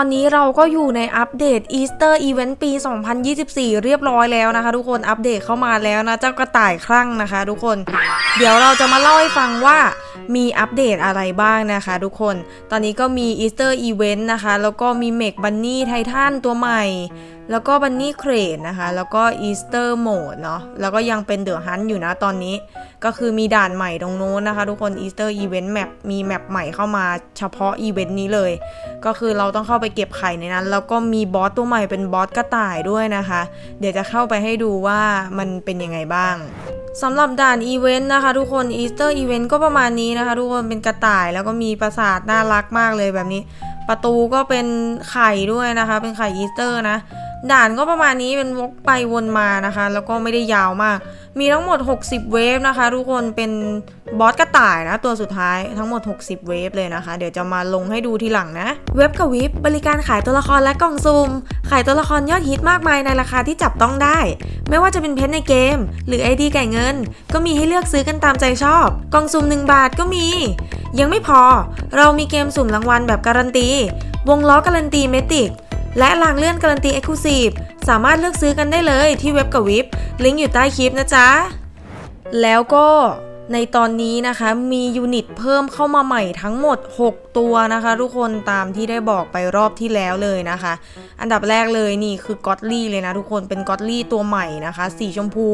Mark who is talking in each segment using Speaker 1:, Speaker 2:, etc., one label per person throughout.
Speaker 1: อนนี้เราก็อยู่ในอัปเดต Easter Event ปี 2024 เรียบร้อยแล้วนะคะ ทุกคนอัปเดตเข้ามาแล้วนะ เจ้ากระต่ายคลั่งนะคะ ทุกคน เดี๋ยวเราจะมาเล่าให้ฟังว่ามีอัปเดตอะไรบ้างนะคะทุกคน ตอนนี้ก็มี Easter Event นะคะ แล้วก็มีเมกบันนี่ไททันตัวใหม่ แล้วก็บันนี่เครดนะคะ แล้วก็ Easter Mode เนาะ แล้วก็ยังเป็นเดอะฮันอยู่นะตอนนี้ ก็คือมีด่านใหม่ตรงโน้นนะคะ ทุกคน Easter Event Map มีแมปใหม่เข้ามาเฉพาะอีเวนต์นี้เลย ก็คือเราต้องเข้าไปเก็บไข่ในนั้น แล้วก็มีบอสตัวใหม่เป็นบอสกระต่ายด้วยนะคะ เดี๋ยวจะเข้าไปให้ดูว่ามันเป็นยังไงบ้างสำหรับด่านอีเวนต์นะคะทุกคน Easter Event ก็ประมาณนี้นะคะทุกคนเป็นกระต่ายแล้วก็มีปราสาทน่ารักมากเลยแบบนี้ ประตูก็เป็นไข่ด้วยนะคะ เป็นไข่อีสเตอร์นะ ด่านก็ประมาณนี้เป็นวกไปวนมานะคะ แล้วก็ไม่ได้ยาวมาก มีทั้งหมด 60 เวฟนะคะ ทุกคนเป็นบอสกระต่ายนะ ตัวสุดท้ายทั้งหมด 60 เวฟเลยนะคะ เดี๋ยวจะมาลงให้ดูทีหลังนะ เว็บกับวิปบริการขายตัวละครและกล่องซุ่มขายตัวละครยอดฮิตมากมายในราคาที่จับต้องได้ ไม่ว่าจะเป็นเพชรในเกม หรือ ID ไก่เงิน ก็มีให้เลือกซื้อกันตามใจชอบ กล่องสุ่ม1บาทก็มี ยังไม่พอ เรามีเกมสุ่มรางวัลแบบการันตีวงล้อการันตีเมติก และรางเลื่อนการันตี Exclusive สามารถเลือกซื้อกันได้เลยที่เว็บกับวิปลิงก์อยู่ใต้คลิปนะจ๊ะ แล้วก็ในตอนนี้นะคะมียูนิตเพิ่มเข้ามาใหม่ทั้งหมด 6 ตัวนะคะ ทุกคนตามที่ได้บอกไปรอบที่แล้วเลยนะคะ อันดับแรกเลยนี่คือกอตลี่เลยนะทุกคนเป็นกอตลี่ตัวใหม่นะคะ สีชมพู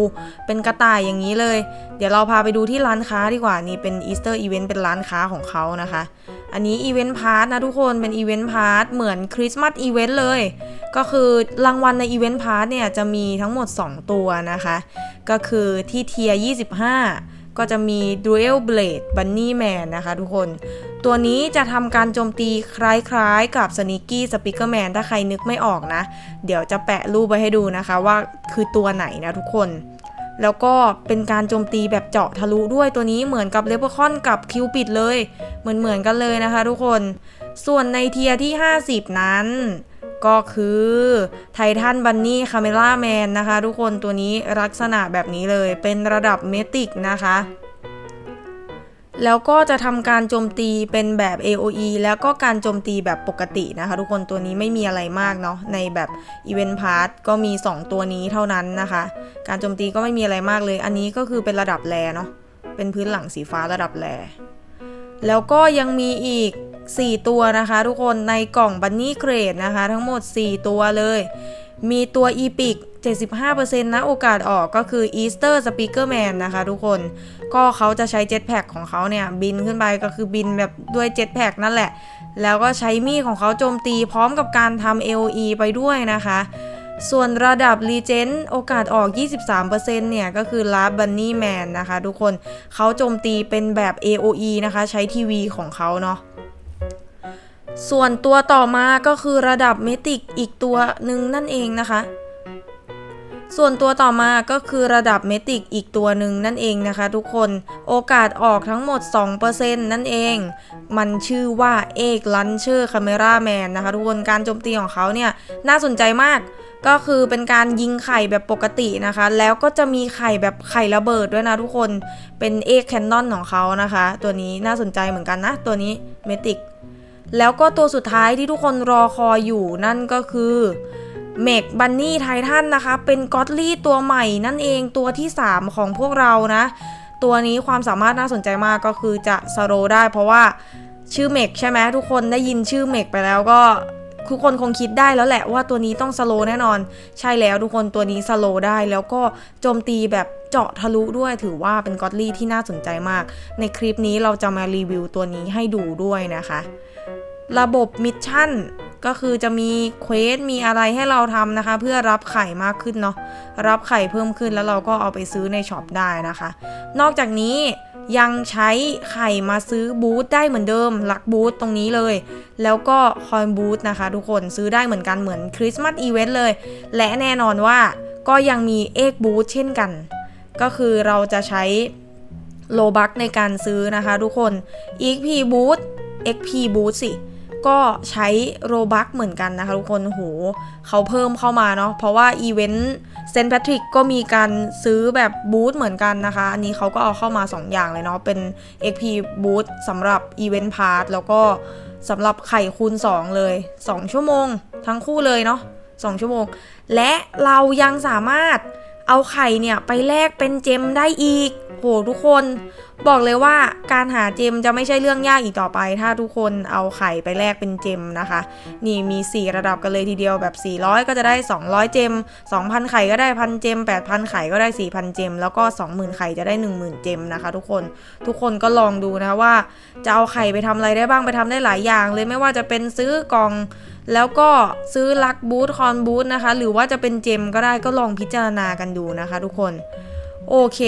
Speaker 1: เป็นกระต่ายอย่างนี้เลย เดี๋ยวเราพาไปดูที่ร้านค้าดีกว่านี่เป็นอีสเตอร์อีเวนต์เป็นร้านค้าของเขานะคะ อันนี้อีเวนต์พาร์ทนะทุกคนเป็นอีเวนต์พาร์ทเหมือนคริสต์มาสอีเวนต์เลย ก็คือรางวัลในอีเวนต์พาร์ทเนี่ยจะมีทั้งหมด 2 ตัวนะคะ ก็คือที่เทียร์25 ก็จะมี Dual Blade Bunny Man นะคะทุกคน ตัวนี้จะทำการโจมตีคล้ายๆกับ Sneaky Speaker Man ถ้าใครนึกไม่ออกนะ เดี๋ยวจะแปะรูปไว้ให้ดูนะคะว่าคือตัวไหนนะทุกคน แล้วก็เป็นการโจมตีแบบเจาะทะลุด้วยตัวนี้เหมือนกับเลเวอร์คอนกับคิวปิดเลย เหมือนเหมือนๆกันเลยนะคะทุกคน ส่วนในเทียที่ 50 นั้น ก็คือไททันบันนี่คาเมล่าแมนนะคะ ทุกคนตัวนี้ลักษณะแบบนี้เลยเป็นระดับเมติกนะคะ แล้วก็จะทำการโจมตีเป็นแบบ AOE แล้วก็การโจมตีแบบปกตินะคะ ทุกคนตัวนี้ไม่มีอะไรมากเนาะในแบบ Event Pass ก็มี 2 ตัวนี้เท่านั้นนะคะ การโจมตีก็ไม่มีอะไรมากเลย อันนี้ก็คือเป็นระดับแรเนาะเป็นพื้นหลังสีฟ้าระดับแรแล้วก็ยังมีอีก 4 ตัวนะคะ ทุกคนในกล่องบันนี่เกรดนะคะ ทั้งหมด 4 ตัวเลย มีตัวอีพิก75%นะโอกาสออกก็คือ Easter Speaker Man นะคะทุกคน ก็เขาจะใช้เจ็ตแพ็กของเขาเนี่ย บินขึ้นไปก็คือบินแบบด้วยเจ็ตแพ็กนั่นแหละ แล้วก็ใช้มีดของเขาโจมตีพร้อมกับการทำ AOE ไปด้วยนะคะ ส่วนระดับ Legend โอกาสออก 23%เนี่ยก็คือ Last Bunny Man นะคะทุกคน เขาโจมตีเป็นแบบ AOE นะคะ ใช้ทีวีของเขาเนาะ ส่วนตัวต่อมาก็คือระดับเมติกอีกตัวหนึ่งนั่นเองนะคะ ส่วนตัวต่อมาก็คือระดับเมติกอีกตัวหนึ่งนั่นเองนะคะทุกคน โอกาสออกทั้งหมด 2%นั่นเอง มันชื่อว่าเอกลันเชอร์คาเมราแมนนะคะทุกคน การโจมตีของเขาเนี่ยน่าสนใจมากก็คือเป็นการยิงไข่แบบปกตินะคะ แล้วก็จะมีไข่แบบไข่ระเบิดด้วยนะทุกคน เป็นเอกแคนนอนของเขานะคะ ตัวนี้น่าสนใจเหมือนกันนะ ตัวนี้เมติก แล้วก็ตัวสุดท้ายที่ทุกคนรอคอยอยู่นั่นก็คือเมกบันนี่ไททันนะคะ เป็นก็อตลี่ตัวใหม่นั่นเองตัวที่ 3 ของพวกเรานะ ตัวนี้ความสามารถน่าสนใจมากก็คือจะสโลได้เพราะว่าชื่อเมกใช่ไหมทุกคนได้ยินชื่อเมกไปแล้วก็ ทุกคนคงคิดได้แล้วแหละว่าตัวนี้ต้องสโลแน่นอน ใช่แล้วทุกคนตัวนี้สโลได้แล้วก็โจมตีแบบเจาะทะลุด้วยถือว่าเป็นก็อตลี่ที่น่าสนใจมาก ในคลิปนี้เราจะมารีวิวตัวนี้ให้ดูด้วยนะคะ ระบบมิชชั่นก็คือจะมีเควสมีอะไรให้เราทำนะคะ เพื่อรับไข่มากขึ้นเนาะรับไข่เพิ่มขึ้นแล้วเราก็เอาไปซื้อในช็อปได้นะคะ นอกจากนี้ ยังใช้ไข่มาซื้อบูธได้เหมือนเดิมหลักบูธตรงนี้เลย แล้วก็คอยบูธนะคะทุกคนซื้อได้เหมือนกันเหมือนคริสต์มาสอีเวนต์เลย และแน่นอนว่าก็ยังมีเอกบูธเช่นกัน ก็คือเราจะใช้โลบักในการซื้อนะคะทุกคน XP Boost XP Boost สิ ก็ใช้โรบักเหมือนกันนะคะทุกคนโหเขาเพิ่มเข้ามาเนาะเพราะว่าอีเวนต์เซนต์แพทริกก็มีการซื้อแบบบูธเหมือนกันนะคะ อันนี้เขาก็เอาเข้ามา 2 อย่างเลยเนาะเป็น XP บูธสำหรับอีเวนต์พาร์ทแล้วก็สำหรับไข่คูณ 2 เลย 2 ชั่วโมง ทั้งคู่เลยเนาะ2ชั่วโมง และเรายังสามารถ เอาไข่เนี่ยไปแลกเป็นเจมได้อีก โหทุกคน บอกเลยว่าการหาเจมจะไม่ใช่เรื่องยากอีกต่อไป ถ้าทุกคนเอาไข่ไปแลกเป็นเจมนะคะ นี่มี 4 ระดับกันเลยทีเดียวแบบ 400 ก็จะได้ 200 เจม 2,000 ไข่ก็ได้พันเจม 8,000 ไข่ก็ได้ 4,000 เจม แล้วก็ 20,000 ไข่จะได้ 10,000 เจมนะคะทุกคนทุกคนก็ลองดูนะว่าจะเอาไข่ไปทำอะไรได้บ้างไปทำได้หลายอย่างเลยไม่ว่าจะเป็นซื้อกล่อง แล้วก็ซื้อลักบูทคอนบูทนะคะ หรือว่าจะเป็นเจมก็ได้ก็ลองพิจารณากันดูนะคะทุกคน โอเค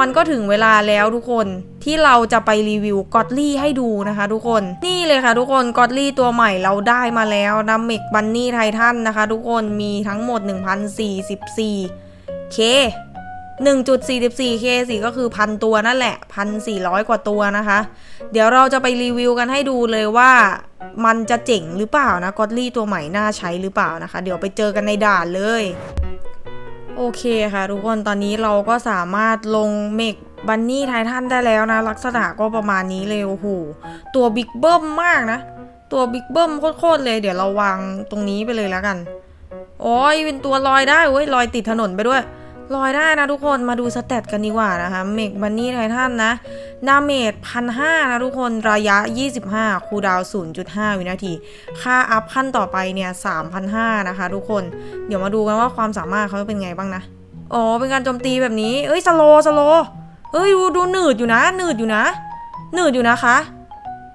Speaker 1: มันก็ถึงเวลาแล้วทุกคนที่เราจะไปรีวิวกอตลี่ให้ดูนะคะ ทุกคน นี่เลยค่ะทุกคนกอตลี่ตัวใหม่เราได้มาแล้วนะเมกบันนี่ไททันนะคะ ทุกคนมีทั้งหมด 1044เค 1.44K สิก็คือพันตัวนั่นแหละ 1,400 กว่าตัวนะคะ เดี๋ยวเราจะไปรีวิวกันให้ดูเลยว่า มันจะเจ๋งหรือเปล่านะกอตลี่ตัวใหม่น่าใช้หรือเปล่านะคะ เดี๋ยวไปเจอกันในด่านเลย โอเคค่ะ ทุกคนตอนนี้เราก็สามารถลงเมกบันนี่ไททันได้แล้วนะ ลักษณะก็ประมาณนี้เลยโอ้โหตัวบิ๊กเบิ้มมากนะ ตัวบิ๊กเบิ้มโคตรๆเลย เดี๋ยวเราวางตรงนี้ไปเลยแล้วกันโอ้ยเป็นตัวลอยได้เว้ยลอยติดถนนไปด้วย ลอยได้นะทุกคนมาดูสเตตกันดีกว่านะคะเมกบันนี่ไททันนะดาเมจพันห้านะทุกคนระยะ 25 คูดาวน์0.5 วินาที ค่าอัพขั้นต่อไปเนี่ย3,500นะคะทุกคน เดี๋ยวมาดูกันว่าความสามารถเขาเป็นไงบ้างนะอ๋อเป็นการโจมตีแบบนี้ เอ้ยสโลสโลเอ้ยดูดูหนืดอยู่นะหนืดอยู่นะหนืดอยู่นะคะ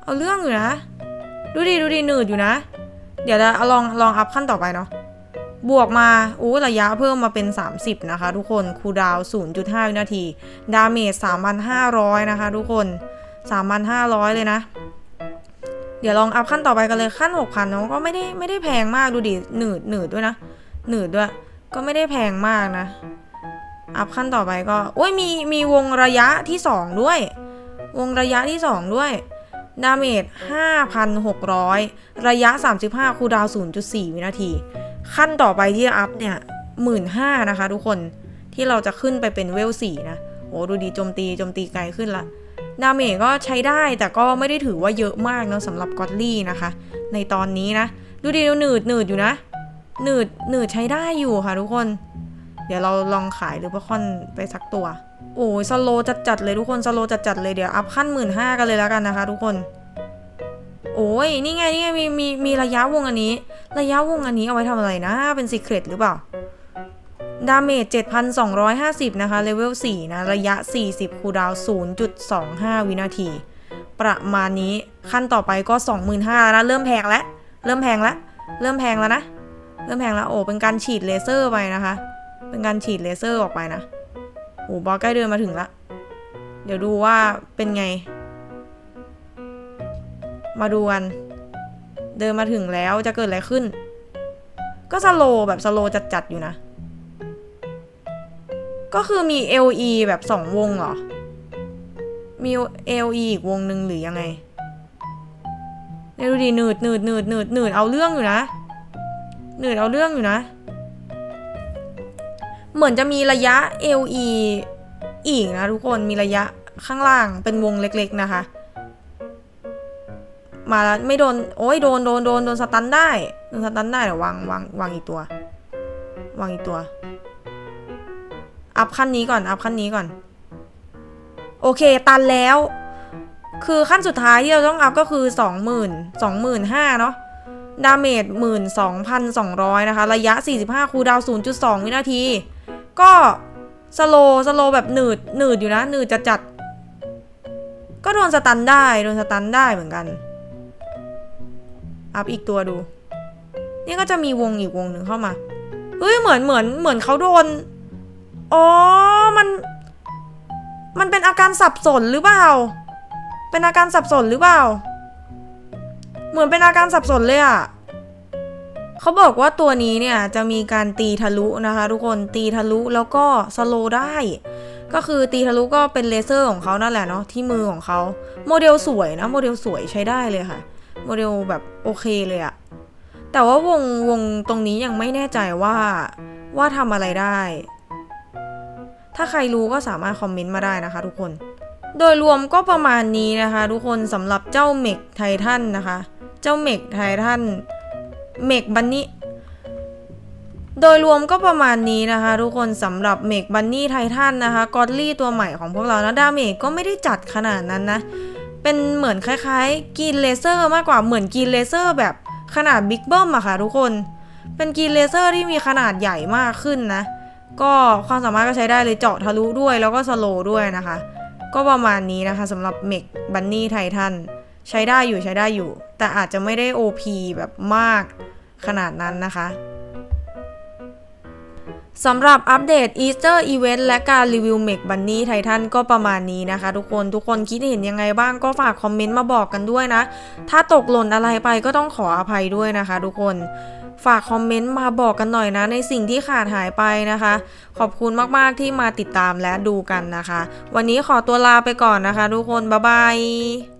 Speaker 1: เอาเรื่องอยู่นะ ดูดิดูดิหนืดอยู่นะ เดี๋ยวจะเอาลองลองอัพขั้นต่อไปเนาะ บวกมาอู้ระยะเพิ่มมาเป็น 30 นะคะ ทุกคนคูดาวน์0.5 วินาที ดาเมจ 3,500 นะคะ ทุกคน 3,500 เลยนะ เดี๋ยวลองอัพขั้นต่อไปกันเลยขั้น 6,000เนาะก็ไม่ได้ไม่ได้แพงมากดูดิหนืดหนืดด้วยนะ หนืดด้วย ก็ไม่ได้แพงมากนะ อัพขั้นต่อไปก็โอ้ยมีมีวงระยะที่ 2 ด้วย วงระยะที่ 2 ด้วยดาเมจ 5,600 ระยะ 35 คูดาวน์0.4 วินาที ขั้นต่อไปที่อัพเนี่ย15,000นะคะทุกคนที่เราจะขึ้นไปเป็นเวล4นะโอ้ดูดีโจมตีโจมตีไกลขึ้นละดาเมจก็ใช้ได้แต่ก็ไม่ได้ถือว่าเยอะมากเนาะสำหรับกอตลี่นะคะ ในตอนนี้นะ ดูดีดูหนืดหนืดอยู่นะ หนืดหนืดใช้ได้อยู่ค่ะทุกคน เดี๋ยวเราลองขายหรือว่าคอนไปสักตัว โอ้ยสโลจัดจัดเลยทุกคนสโลจัดจัดเลยเดี๋ยวอัพขั้นหมื่นห้ากันเลยแล้วกันนะคะ ทุกคน โอ้ยนี่ไงนี่ไงมีมีมีระยะวงอันนี้ ระยะวงอันนี้เอาไว้ทำอะไรนะ เป็นซีเครตหรือเปล่า ดาเมจ 7,250 นะคะ เลเวล 4 นะ ระยะ 40 คูดาวน์0.25 วินาที ประมาณนี้ขั้นต่อไปก็ 25,000แล้วนะเริ่มแพงแล้ว เริ่มแพงแล้ว เริ่มแพงแล้วนะ เริ่มแพงแล้ว โอ้ เป็นการฉีดเลเซอร์ไปนะคะ เป็นการฉีดเลเซอร์ออกไปนะ โอ้บอสใกล้เดินมาถึงละ เดี๋ยวดูว่าเป็นไง มาดูกัน เดินมาถึงแล้วจะเกิดอะไรขึ้น ก็สโลแบบสโลว์จัดๆอยู่นะ ก็คือมี LE แบบสองวงเหรอ มี LE อีกวงหนึ่งหรือยังไงเนี่ยดูดิหนืดหนืดหนืดหนืดหนืดเอาเรื่องอยู่นะหนืดเอาเรื่องอยู่นะ เหมือนจะมีระยะ LE อีกนะทุกคนมีระยะข้างล่างเป็นวงเล็กๆนะคะ มาแล้วไม่โดน โอ้ยโดนโดนโดนโดนสตันได้โดนสตันได้เดี๋ยวางวางวางอีกตัว วางอีกตัว อัพขั้นนี้ก่อน อัพขั้นนี้ก่อน โอเค ตันแล้ว คือขั้นสุดท้ายที่เราต้องอัพก็คือสองหมื่นสองหมื่นห้าเนาะ ดาเมจหมื่นสองพันสองร้อยนะคะ ระยะ45คูดาวน์0.2วินาที ก็สโลสโลแบบหนืดหนืดอยู่นะ หนืดจัดจัดก็โดนสตันได้ โดนสตันได้เหมือนกัน อัพอีกตัวดู นี่ก็จะมีวงอีกวงหนึ่งเข้ามา เฮ้ย เหมือนเหมือนเหมือนเขาโดน อ๋อ มัน มันเป็นอาการสับสนหรือเปล่า เป็นอาการสับสนหรือเปล่า เหมือนเป็นอาการสับสนเลยอะเขาบอกว่าตัวนี้เนี่ยจะมีการตีทะลุนะคะทุกคน ตีทะลุแล้วก็สโลได้ ก็คือตีทะลุก็เป็นเลเซอร์ของเขานั่นแหละเนาะที่มือของเขา โมเดลสวยนะโมเดลสวยใช้ได้เลยค่ะ โมเดลแบบโอเคเลยอะแต่ว่าวงวงตรงนี้ยังไม่แน่ใจว่าว่าทำอะไรได้ ถ้าใครรู้ก็สามารถคอมเมนต์มาได้นะคะทุกคน โดยรวมก็ประมาณนี้นะคะ ทุกคนสำหรับเจ้าเมกไททันนะคะ เจ้าเมกไททันเมกบันนี่โดยรวมก็ประมาณนี้นะคะ ทุกคนสำหรับเมกบันนี่ไททันนะคะกอดลี่ตัวใหม่ของพวกเรานะดาเมจก็ไม่ได้จัดขนาดนั้นนะ เป็นเหมือนคล้ายๆกรีนเลเซอร์มากกว่าเหมือนกรีนเลเซอร์แบบขนาดบิ๊กเบิ้มอะค่ะทุกคน เป็นกรีนเลเซอร์ที่มีขนาดใหญ่มากขึ้นนะ ก็ความสามารถก็ใช้ได้เลยเจาะทะลุด้วยแล้วก็สโลว์ด้วยนะคะ ก็ประมาณนี้นะคะสำหรับเมกบันนี่ไททันใช้ได้อยู่ใช้ได้อยู่ แต่อาจจะไม่ได้ OP แบบมากขนาดนั้นนะคะ สำหรับอัปเดต Easter Event และการรีวิว m e กบันนี่ไททันก็ประมาณนี้นะคะ ทุกคนทุกคนคิดเห็นยังไงบ้างก็ฝากคอมเมนต์มาบอกกันด้วยนะ ถ้าตกหล่นอะไรไปก็ต้องขออภัยด้วยนะคะ ทุกคนฝากคอมเมนต์มาบอกกันหน่อยนะ ในสิ่งที่ขาดหายไปนะคะ ขอบคุณมาก ๆ ที่มาติดตามและดูกันนะคะ วันนี้ขอตัวลาไปก่อนนะคะ ทุกคน บ๊ายบาย